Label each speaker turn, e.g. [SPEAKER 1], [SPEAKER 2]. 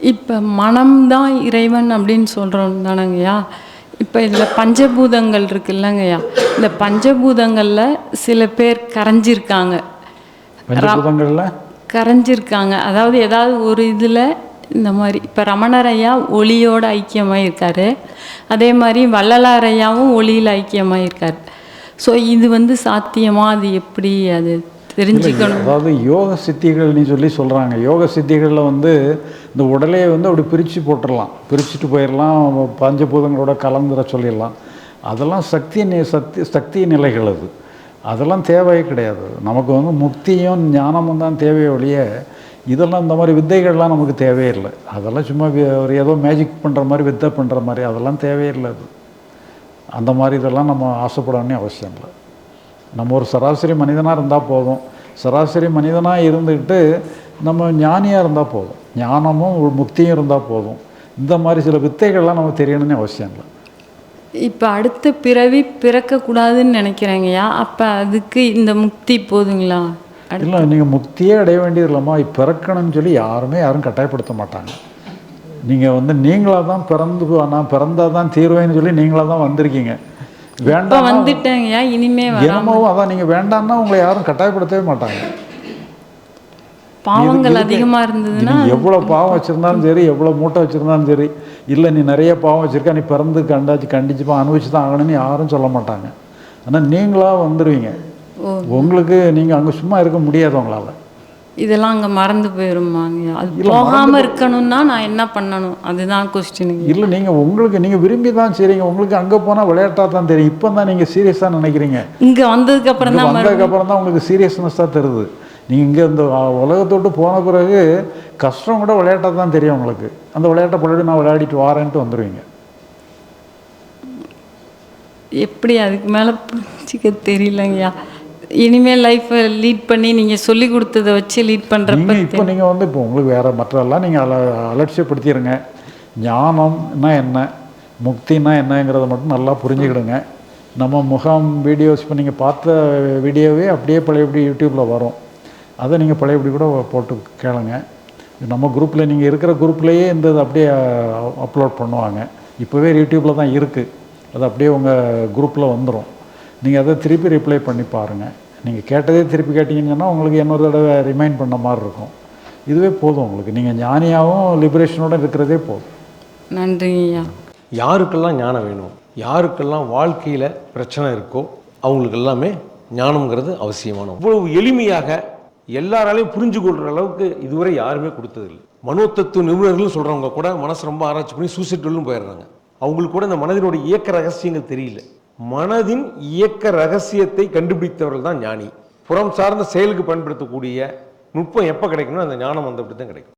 [SPEAKER 1] இப்போ மனம்தான் இறைவன் அப்படின்னு சொல்கிறோம் தானங்கய்யா? இப்போ இதில் பஞ்சபூதங்கள் இருக்கு இல்லைங்கய்யா? இந்த பஞ்சபூதங்களில் சில பேர் கரைஞ்சிருக்காங்க. கரைஞ்சிருக்காங்க. அதாவது ஏதாவது ஒரு இதில் இந்த மாதிரி இப்போ ஐயா ஒளியோட ஐக்கியமாக இருக்காரு. அதே மாதிரி வள்ளலார் ஐயாவும் ஒளியில் ஐக்கியமாக இருக்கார். ஸோ இது வந்து சாத்தியமா? அது எப்படி? அது தெரிஞ்சுக்கணும்.
[SPEAKER 2] அதாவது யோக சித்திகள்னு சொல்லி சொல்கிறாங்க யோக சித்திகளில் வந்து இந்த உடலையே வந்து அப்படி பிரித்து போட்டுடலாம் பிரிச்சுட்டு போயிடலாம் பஞ்சபூதங்களோட கலந்துட சொல்லிடலாம் அதெல்லாம் சக்தி நி- சக்தி சக்தி நிலைகள் அது. அதெல்லாம் தேவையே கிடையாது. நமக்கு வந்து முக்தியும் ஞானமும் தான் தேவையே ஒழிய இதெல்லாம் இந்த மாதிரி வித்தைகள்லாம் நமக்கு தேவையில்லை அதெல்லாம் சும்மா ஒரு ஏதோ மேஜிக் பண்ணுற மாதிரி வித்தை பண்ணுற மாதிரி அதெல்லாம் தேவையில்லை அது. அந்த மாதிரி இதெல்லாம் நம்ம ஆசைப்படணும்னு அவசியம் இல்லை. நம்ம ஒரு சராசரி மனிதனாக இருந்தால் போதும். சராசரி மனிதனாக இருந்துக்கிட்டு நம்ம ஞானியாக இருந்தால் போதும். ஞானமும் ஒரு முக்தியும் இருந்தால் போதும். இந்த மாதிரி சில வித்தைகள்லாம் நமக்கு தெரியணும்னு அவசியம் இல்லை.
[SPEAKER 1] இப்போ அடுத்த பிறவி பிறக்கக்கூடாதுன்னு நினைக்கிறேங்கய்யா. அப்போ அதுக்கு இந்த முக்தி போதுங்களா?
[SPEAKER 2] இல்லை நீங்கள் முக்தியே அடைய வேண்டியது இல்லைம்மா. பிறக்கணும்னு சொல்லி யாருமே யாரும் கட்டாயப்படுத்த மாட்டாங்க. நீங்கள் வந்து நீங்களாக தான் பிறந்து நான் பிறந்தால் தான் தீர்வேன்னு சொல்லி நீங்களாக தான் வந்திருக்கீங்க. வேண்டாம்
[SPEAKER 1] வந்துட்டேங்கய்யா இனிமே
[SPEAKER 2] தினமும் அதான் நீங்கள் வேண்டாம்னா உங்களை யாரும் கட்டாயப்படுத்தவே மாட்டாங்க.
[SPEAKER 1] பாவங்கள் அதிகமாக இருந்ததுன்னா
[SPEAKER 2] எவ்வளோ பாவம் வச்சுருந்தாலும் சரி எவ்வளோ மூட்டை வச்சுருந்தாலும் சரி இல்லை நீ நிறைய பாவம் வச்சுருக்கா நீ பிறந்து கண்டாச்சு கண்டிச்சுப்பா அனுபவிச்சு தான் ஆகணும்னு யாரும் சொல்ல மாட்டாங்க. ஆனால் நீங்களாக வந்துடுவீங்க
[SPEAKER 1] ஓ.
[SPEAKER 2] உங்களுக்கு நீங்கள் அங்கே சும்மா இருக்க முடியாது உங்களால்.
[SPEAKER 1] இதெல்லாம் அங்கே மறந்து போயிருமாங்கய்யா அது போகாமல் இருக்கணும்னா நான் என்ன பண்ணணும்? அதுதான் கொஸ்டினுங்க
[SPEAKER 2] இல்லை நீங்கள் உங்களுக்கு நீங்கள் விரும்பி தான் செய்றீங்க. உங்களுக்கு அங்கே போனால் விளையாட்டாக தான் தெரியும். இப்போ தான் நீங்கள் சீரியஸாக நினைக்கிறீங்க.
[SPEAKER 1] இங்கே வந்ததுக்கு அப்புறம்
[SPEAKER 2] இங்க
[SPEAKER 1] தான்
[SPEAKER 2] வந்ததுக்கப்புறம் தான் உங்களுக்கு சீரியஸ்னஸ் தான் தருது நீங்கள் இங்கே இந்த உலகத்தோட்டு போன பிறகு கஷ்டம் கூட விளையாட்டாக தான் தெரியும் உங்களுக்கு. அந்த விளையாட்டை பழடி நான் விளையாடிட்டு வாரேன்ட்டு வந்துடுவீங்க
[SPEAKER 1] எப்படி அதுக்கு மேலே புரிஞ்சிக்க தெரியலங்கய்யா. இனிமேல் லைஃப்பை லீட் பண்ணி நீங்கள் சொல்லி கொடுத்ததை வச்சு லீட் பண்ணுறப்ப
[SPEAKER 2] இப்போ நீங்கள் வந்து இப்போ உங்களுக்கு வேறு மற்றெல்லாம் நீங்கள் அல அலட்சியப்படுத்திடுங்க ஞானம்னா என்ன? முக்தினா என்னங்கிறத மட்டும் நல்லா புரிஞ்சுக்கிடுங்க. நம்ம முகாம் வீடியோஸ் இப்போ நீங்கள் பார்த்த வீடியோவே அப்படியே பழையபடி யூடியூப்பில் வரும். அதை நீங்கள் பழையபடி கூட போட்டு கேளுங்க. நம்ம குரூப்பில் நீங்கள் இருக்கிற குரூப்லேயே இந்த இது அப்படியே அப்லோட் பண்ணுவாங்க. இப்போவே யூடியூப்பில் தான் இருக்குது அது அப்படியே உங்கள் குரூப்பில் வந்துடும் நீங்கள் அதை திருப்பி ரிப்ளை பண்ணி பாருங்கள் நீங்கள் கேட்டதே திருப்பி கேட்டிங்கன்னு சொன்னால் உங்களுக்கு இன்னொரு தடவை ரிமைண்ட் பண்ண மாதிரி இருக்கும். இதுவே போதும் உங்களுக்கு. நீங்கள் ஞானியாகவும் லிபரேஷனோட இருக்கிறதே போதும்.
[SPEAKER 1] நன்றிங்கய்யா
[SPEAKER 3] யாருக்கெல்லாம் ஞானம் வேணும்? யாருக்கெல்லாம் வாழ்க்கையில் பிரச்சனை இருக்கோ அவங்களுக்கு எல்லாமே ஞானம்ங்கிறது அவசியமான இவ்வளவு எளிமையாக எல்லாராலையும் புரிஞ்சு கொள்கிற அளவுக்கு இதுவரை யாருமே கொடுத்ததில்லை. மனோதத்துவ நிபுணர்கள் சொல்கிறவங்க கூட மனசு ரொம்ப ஆராய்ச்சி பண்ணி சூசைட்டும் போயிடுறாங்க. அவங்களுக்கு கூட இந்த மனதினுடைய இயக்க ரகசியங்கள் தெரியல. மனதின் இயக்க ரகசியத்தை கண்டுபிடித்தவர்கள் தான் ஞானி. புறம் சார்ந்த செயலுக்கு பயன்படுத்தக்கூடிய நுட்பம் எப்போ கிடைக்கணும் அந்த ஞானம் வந்தபடி தான் கிடைக்கும்.